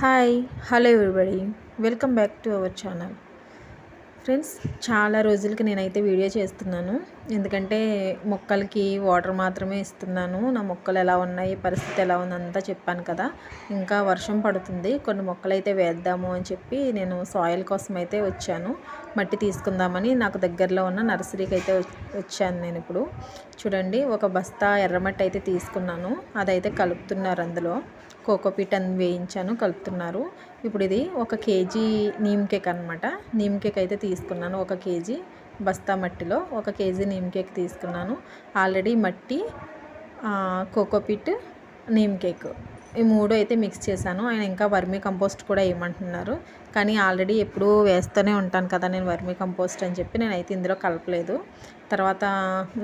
Hi, hello everybody. Welcome back to our channel. Friends చాలా రోజులకి నేనైతే వీడియో చేస్తున్నాను. ఎందుకంటే మొక్కలకి వాటర్ మాత్రమే ఇస్తున్నాను. నా మొక్కలు ఎలా ఉన్నాయి పరిస్థితి ఎలా ఉందంతా చెప్పాను కదా. ఇంకా వర్షం పడుతుంది. కొన్ని మొక్కలు అయితే వేద్దాము అని చెప్పి నేను సాయిల్ కోసం అయితే వచ్చాను. మట్టి తీసుకుందామని నాకు దగ్గరలో ఉన్న నర్సరీకి అయితే వచ్చాను నేను ఇప్పుడు. చూడండి ఒక బస్తా ఎర్రమట్టి అయితే తీసుకున్నాను. అదైతే కలుపుతున్నారు అందులో. కోకోపీట్ అని వేయించాను కలుపుతున్నారు. ఇప్పుడు ఇది ఒక కేజీ నీమ్ కేక్ అనమాట నీమ్ కేక్ అయితే తీసుకున్నాను ఒక కేజీ బస్తా మట్టిలో ఒక కేజీ నీమ్ కేక్ తీసుకున్నాను. ఆల్రెడీ మట్టి కోకోపిట్ నీమ్ కేక్. ఈ మూడు అయితే మిక్స్ చేశాను. ఆయన ఇంకా వర్మీ కంపోస్ట్ కూడా వేయమంటున్నారు కానీ ఆల్రెడీ ఎప్పుడూ వేస్తూనే ఉంటాను కదా నేను వర్మీ కంపోస్ట్ అని చెప్పి నేను అయితే ఇందులో కలపలేదు. తర్వాత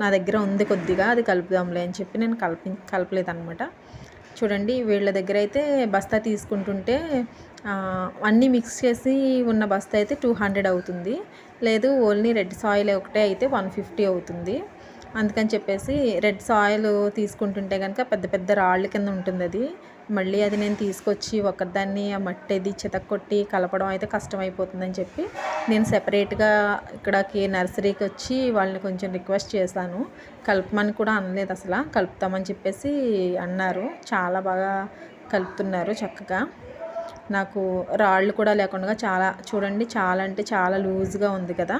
నా దగ్గర ఉంది కొద్దిగా అది కలుపుదాంలే అని చెప్పి నేను కలిపి కలపలేదు అనమాట చూడండి వీళ్ళ దగ్గర అయితే బస్తా తీసుకుంటుంటే అన్నీ మిక్స్ చేసి ఉన్న బస్తా అయితే టూ హండ్రెడ్ అవుతుంది. లేదు ఓన్లీ రెడ్ సాయిల్ ఒకటే అయితే వన్ ఫిఫ్టీ అవుతుంది. అందుకని చెప్పేసి రెడ్ సాయిల్ తీసుకుంటుంటే కనుక పెద్ద పెద్ద రాళ్ళ కింద ఉంటుంది అది మళ్ళీ అది నేను తీసుకొచ్చి ఒకదాన్ని ఆ మట్టి అది చితక్కొట్టి కలపడం అయితే కష్టమైపోతుందని చెప్పి నేను సెపరేట్గా ఇక్కడికి నర్సరీకి వచ్చి వాళ్ళని కొంచెం రిక్వెస్ట్ చేశాను. కలపమని కూడా అనలేదు అసలు. కలుపుతామని చెప్పేసి అన్నారు. చాలా బాగా కలుపుతున్నారు చక్కగా. నాకు రాళ్ళు కూడా లేకుండా చాలా చూడండి చాలా అంటే చాలా లూజ్గా ఉంది కదా.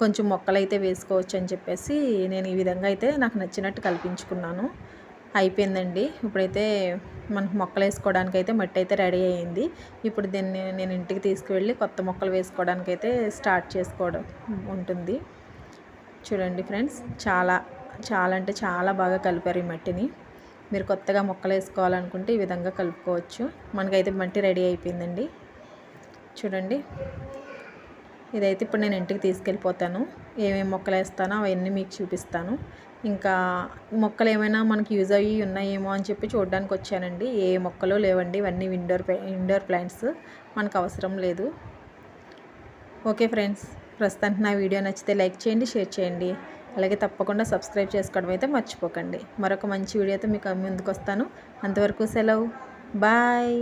కొంచెం మొక్కలు అయితే వేసుకోవచ్చు అని చెప్పేసి నేను ఈ విధంగా అయితే నాకు నచ్చినట్టు కల్పించుకున్నాను. అయిపోయిందండి. ఇప్పుడైతే మనకు మొక్కలు వేసుకోవడానికి అయితే మట్టి అయితే రెడీ అయ్యింది. ఇప్పుడు దీన్ని నేను ఇంటికి తీసుకువెళ్ళి కొత్త మొక్కలు వేసుకోవడానికి అయితే స్టార్ట్ చేసుకోవడం ఉంటుంది. చూడండి ఫ్రెండ్స్ చాలా చాలా అంటే చాలా బాగా కలిపారు ఈ మట్టిని. మీరు కొత్తగా మొక్కలు వేసుకోవాలనుకుంటే ఈ విధంగా కలుపుకోవచ్చు. మనకైతే మట్టి రెడీ అయిపోయిందండి. చూడండి. ఇదైతే ఇప్పుడు నేను ఇంటికి తీసుకెళ్ళిపోతాను. ఏమేమి మొక్కలు వేస్తానో అవన్నీ మీకు చూపిస్తాను. ఇంకా మొక్కలు ఏమైనా మనకి యూజ్ అయ్యి ఉన్నాయేమో అని చెప్పి చూడడానికి వచ్చానండి. ఏ మొక్కలు లేవండి. ఇవన్నీ ఇండోర్ ఇండోర్ ప్లాంట్స్. మనకు అవసరం లేదు. ఓకే ఫ్రెండ్స్ ప్రస్తుతానికి నా వీడియో నచ్చితే లైక్ చేయండి షేర్ చేయండి. అలాగే తప్పకుండా సబ్స్క్రైబ్ చేసుకోవడం అయితే మర్చిపోకండి. మరొక మంచి వీడియోతో మీకు ముందుకు వస్తాను అంతవరకు సెలవు. బాయ్.